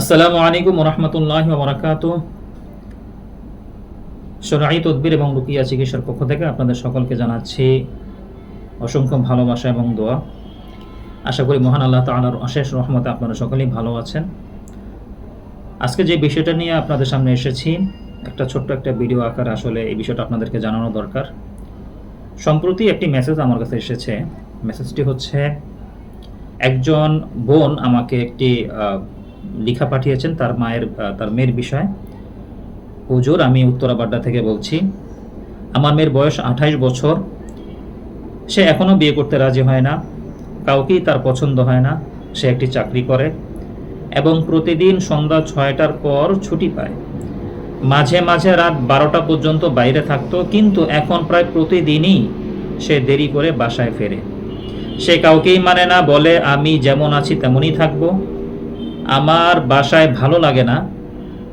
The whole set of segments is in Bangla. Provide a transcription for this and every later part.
আসসালামু আলাইকুম রহমতুল্লাহ বরাকাত সরাই তদবির এবং রুকিয়া চিকিৎসার পক্ষ থেকে আপনাদের সকলকে জানাচ্ছি অসংখ্য ভালোবাসা এবং দোয়া। আশা করি মহান আল্লাহ তালার অশেষ রহমতে আপনারা সকলেই ভালো আছেন। আজকে যে বিষয়টা নিয়ে আপনাদের সামনে এসেছি, একটা ছোট্ট একটা ভিডিও আকারে আসলে এই বিষয়টা আপনাদেরকে জানানো দরকার। সম্প্রতি একটি মেসেজ আমার কাছে এসেছে। মেসেজটি হচ্ছে, একজন বোন আমাকে একটি লিখা পাঠিয়েছেন তার মায়ের তার মেয়ের বিষয়ে। হুজুর, আমি উত্তরাবাড্ডা থেকে বলছি, আমার মেয়ের বয়স আঠাইশ বছর, সে এখনও বিয়ে করতে রাজি হয় না, কাউকেই তার পছন্দ হয় না, সে একটি চাকরি করে, এবং প্রতিদিন সন্ধ্যা ছয়টার পর ছুটি পায়। মাঝে মাঝে রাত বারোটা পর্যন্ত বাইরে থাকতো, কিন্তু এখন প্রায় প্রতিদিনই সে দেরি করে বাসায় ফেরে। সে কাউকেই মানে না, বলে, আমি যেমন আছি তেমনই থাকব। আমার বাসায় ভালো লাগে না।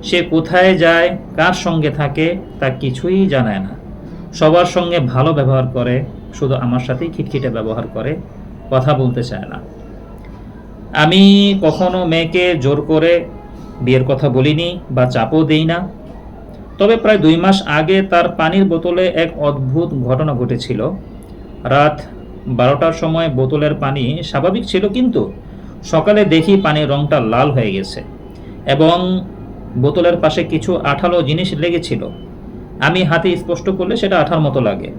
সে কোথায় যায়, কার সঙ্গে থাকে, তা কিছুই জানায় না। সবার সঙ্গে ভালো ব্যবহার করে, শুধু আমার সাথেই খিটখিটে ব্যবহার করে, কথা বলতে চায় না। আমি কখনো মেয়েকে জোর করে বিয়ের কথা বলিনি বা চাপও দেই না। তবে প্রায় দুই মাস আগে তার পানির বোতলে এক অদ্ভুত ঘটনা ঘটেছিল। রাত বারোটার সময় বোতলের পানি স্বাভাবিক ছিল কিন্তু সকালে দেখি পানির রংটা লাল হয়ে গেছে এবং বোতলের পাশে কিছু আঠালো জিনিস লেগেছিল। আমি হাতে স্পষ্ট করলে সেটা আঠার মতো লাগে।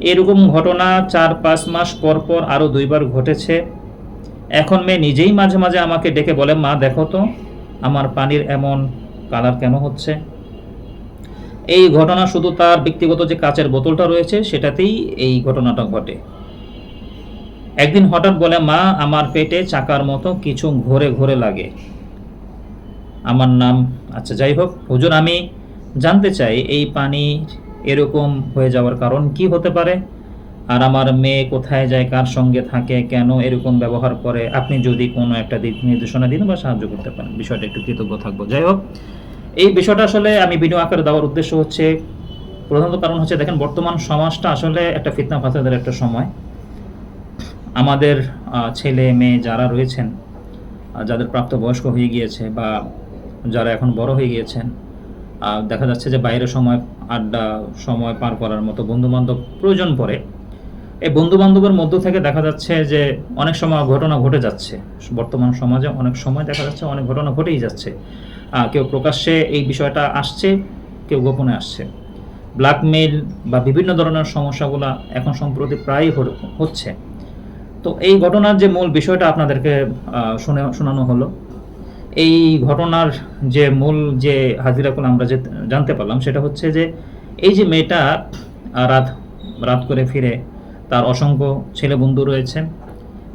এরকম ঘটনা চার পাঁচ মাস পর পর আরও দুইবার ঘটেছে। এখন মেয়ে নিজেই মাঝে মাঝে আমাকে ডেকে বলে, মা, দেখো তো, আমার পানির এমন কালার কেন হচ্ছে? এই ঘটনা শুধু তার ব্যক্তিগত যে কাচের বোতলটা রয়েছে, সেটাতেই এই ঘটনাটা ঘটে। একদিন হঠাৎ বলে, মা, আমার পেটে চাকার মতো কিছু ঘোরে ঘোরে লাগে। আমার নাম আচ্ছা যাই হোক, হুজুর, আমি জানতে চাই, এই পানি এরকম হয়ে যাওয়ার কারণ কি হতে পারে? আর আমার মেয়ে কোথায় যায়, কার সঙ্গে থাকে, কেন এরকম ব্যবহার করে? আপনি যদি কোনো একটা দিক নির্দেশনা দিন বা সাহায্য করতে পারেন। বিষয়টা একটু কৃতজ্ঞ থাকব। যাই হোক, এই বিষয়টা আসলে আমি ভিডিও আকারে দেওয়ার উদ্দেশ্য হচ্ছে, প্রধানত কারণ হচ্ছে, দেখেন, বর্তমান সমাজটা আসলে একটা ফিতনা ফাসাদের একটা সময়। আমাদের ছেলে, মেয়ে যারা রয়েছেন যাদের প্রাপ্তবয়স্ক হয়ে গিয়েছে বা যারা এখন বড় হয়ে গিয়েছেন দেখা যাচ্ছে যে বাইরে সময়, আড্ডা সময় পার করার মতো বন্ধু বান্ধব প্রয়োজন পড়ে। এই বন্ধু বান্ধবের মধ্য থেকে দেখা যাচ্ছে যে অনেক সময় ঘটনা ঘটে যাচ্ছে। বর্তমান সমাজে অনেক সময় দেখা যাচ্ছে অনেক ঘটনা ঘটেই যাচ্ছে। কেউ প্রকাশ্যে এই বিষয়টা আসছে, কেউ গোপনে আসছে। ব্ল্যাকমেইল বা বিভিন্ন ধরনের সমস্যাগুলো এখন সম্প্রতি প্রায়ই হচ্ছে। তো এই ঘটনার যে মূল বিষয়টা আপনাদেরকে শুনে, শোনানো হলো, এই ঘটনার যে মূল যে হাজিরা হাজিরাকুল আমরা যে জানতে পারলাম সেটা হচ্ছে যে এই যে মেয়েটা রাত রাত করে ফিরে, তার অসংখ্য ছেলে বন্ধু রয়েছে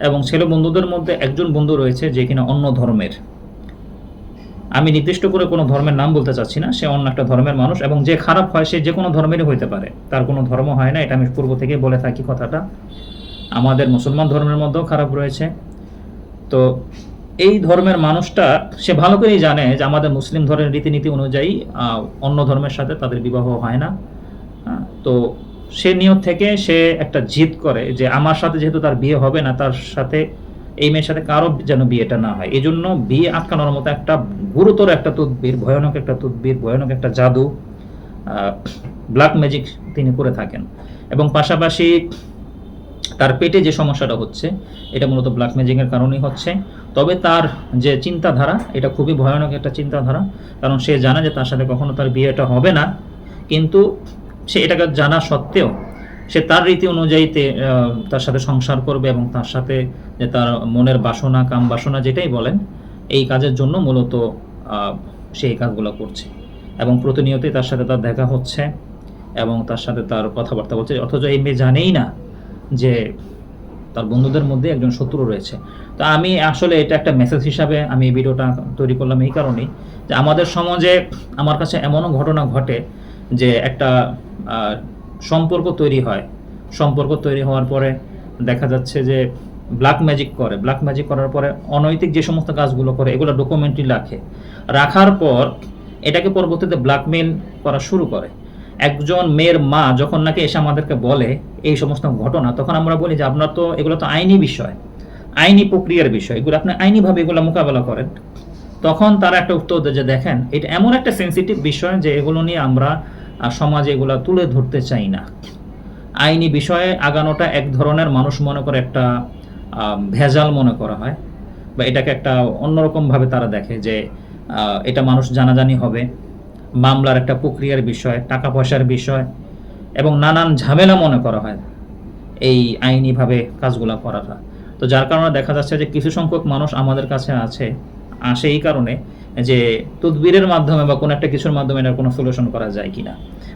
এবং ছেলে বন্ধুদের মধ্যে একজন বন্ধু রয়েছে যে কিনা অন্য ধর্মের। আমি নির্দিষ্ট করে কোনো ধর্মের নাম বলতে চাচ্ছি না, সে অন্য একটা ধর্মের মানুষ এবং যে খারাপ হয় সে যে কোনো ধর্মেরই হইতে পারে। তার কোনো ধর্ম হয় না, এটা আমি পূর্ব থেকে বলে থাকি কথাটা। আমাদের মুসলমান ধর্মের মধ্যেও খারাপ রয়েছে। তো এই ধর্মের মানুষটা, সে ভালো করেই জানে যে আমাদের মুসলিম ধর্মের রীতিনীতি অনুযায়ী অন্য ধর্মের সাথে তাদের বিবাহ হয় না। তো সে নিয়ত থেকে সে একটা জিদ করে যে আমার সাথে যেহেতু তার বিয়ে হবে না, তার সাথে এই মেয়ের সাথে কারও যেন বিয়েটা না হয়। এই জন্য বিয়ে আটকানোর মতো একটা গুরুতর একটা তদবির, ভয়ানক একটা তদবির, ভয়ানক একটা জাদু ব্ল্যাক ম্যাজিক তিনি করে থাকেন। এবং পাশাপাশি তার পেটে যে সমস্যাটা হচ্ছে এটা মূলত ব্ল্যাক ম্যাজিকের কারণেই হচ্ছে। তবে তার যে চিন্তাধারা এটা খুবই ভয়ানক একটা চিন্তাধারা কারণ সে জানে যে তার সাথে কখনো তার বিয়েটা হবে না। কিন্তু সে এটাকে জানা সত্ত্বেও সে তার রীতি অনুযায়ীতে আহ, তার সাথে সংসার করবে এবং তার সাথে যে তার মনের বাসনা কাম বাসনা যেটাই বলেন এই কাজের জন্য মূলত সে এই কাজগুলো করছে। এবং প্রতিনিয়তই তার সাথে তার দেখা হচ্ছে এবং তার সাথে তার কথাবার্তা বলছে অথচ এই মেয়ে জানেই না যে তার বন্ধুদের মধ্যে একজন শত্রু রয়েছে। তো আমি আসলে এটা একটা মেসেজ হিসাবে আমি এই ভিডিওটা তৈরি করলাম এই কারণেই যে আমাদের সমাজে আমার কাছে এমনও ঘটনা ঘটে যে একটা সম্পর্ক তৈরি হয়। সম্পর্ক তৈরি হওয়ার পরে দেখা যাচ্ছে যে ব্ল্যাক ম্যাজিক করে। ব্ল্যাক ম্যাজিক করার পরে অনৈতিক যে সমস্ত কাজগুলো করে, এগুলো ডকুমেন্টারি রাখে। রাখার পর এটাকে পরবর্তীতে ব্ল্যাকমেইল করা শুরু করে। একজন মেয়ের মা যখন নাকি এসে আমাদেরকে বলে এই সমস্ত ঘটনা, তখন আমরা বলি যে আপনার তো এগুলো তো আইনি বিষয়, আইনি প্রক্রিয়ার বিষয়, এগুলো আপনি আইনিভাবে এগুলো মোকাবেলা করেন। তখন তারা একটা উত্তর দেয় যে দেখেন, এটা এমন একটা সেন্সিটিভ বিষয় যে এগুলো নিয়ে আমরা সমাজে এগুলো তুলে ধরতে চাই না। আইনি বিষয়ে আগানোটা এক ধরনের মানুষ মনে করে একটা ভেজাল মনে করা হয় বা এটাকে একটা অন্যরকমভাবে তারা দেখে যে এটা মানুষ জানাজানি হবে। মামলার একটা প্রক্রিয়ার বিষয়, টাকা পয়সার বিষয় এবং নানান ঝামেলা মনে করা হয় এই আইনিভাবে কাজগুলো করাটা। তো যার কারণে দেখা যাচ্ছে যে কিছু সংখ্যক মানুষ আমাদের কাছে আছে, আসে এই কারণে যে তদবিরের মাধ্যমে বা কোনো একটা কিছুর মাধ্যমে এটার কোনো সলিউশন করা যায় কি না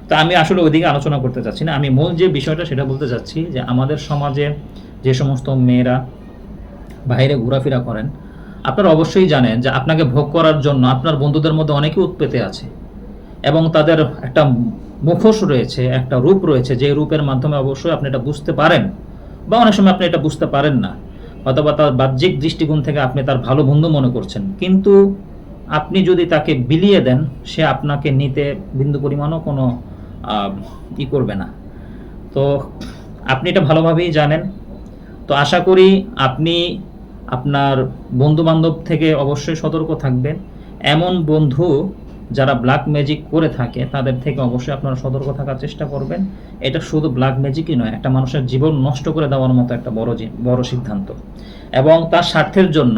তো আমি আসলে ওইদিকে আলোচনা করতে চাচ্ছি না। আমি মূল যে বিষয়টা সেটা বলতে চাচ্ছি যে আমাদের সমাজে যে সমস্ত মেয়েরা বাইরে ঘোরাফেরা করেন, আপনারা অবশ্যই জানেন যে আপনাকে ভোগ করার জন্য আপনার বন্ধুদের মধ্যে অনেকে উৎপেতে আছে। এবং তাদের একটা মুখোশ রয়েছে, একটা রূপ রয়েছে, যে রূপের মাধ্যমে অবশ্যই আপনি এটা বুঝতে পারেন। বা অনেক সময় আপনি এটা বুঝতে পারেন না, অথবা তার বাহ্যিক দৃষ্টিকোণ থেকে আপনি তার ভালো বন্ধু মনে করছেন। কিন্তু আপনি যদি তাকে বিলিয়ে দেন, সে আপনাকে নিতে বিন্দু পরিমাণও কোনো ই করবে না। তো আপনি এটা ভালোভাবেই জানেন। তো আশা করি আপনি আপনার বন্ধু বান্ধব থেকে অবশ্যই সতর্ক থাকবেন। এমন বন্ধু যারা ব্ল্যাক ম্যাজিক করে থাকে, তাদের থেকে অবশ্যই আপনারা সতর্ক থাকার চেষ্টা করবেন। এটা শুধু ব্ল্যাক ম্যাজিকই নয়, একটা মানুষের জীবন নষ্ট করে দেওয়ার মতো একটা বড় বড় সিদ্ধান্ত। এবং তার স্বার্থের জন্য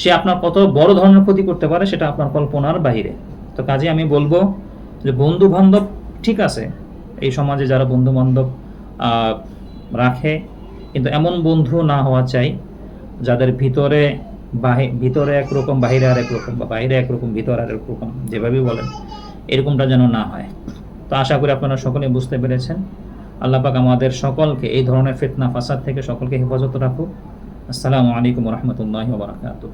সে আপনার কত বড় ধরনের ক্ষতি করতে পারে সেটা আপনার কল্পনার বাইরে। তো কাজে আমি বলব যে বন্ধু বান্ধব ঠিক আছে, এই সমাজে যারা বন্ধু বান্ধব রাখে, কিন্তু এমন বন্ধু না হওয়া চাই যাদের ভিতরে বাহি- ভিতরে একরকম, বাহিরে আর একরকম বা বাইরে একরকম, ভিতরে আর একরকম যেভাবেই বলেন, এরকমটা যেন না হয়। তো আশা করি আপনারা সকলেই বুঝতে পেরেছেন। আল্লাহ পাক আমাদের সকলকে এই ধরনের ফিতনা, ফাসাদ থেকে সকলকে হেফাজত রাখুক। আসসালামু আলাইকুম রহমতুল্লাহ বারাকাতুহ।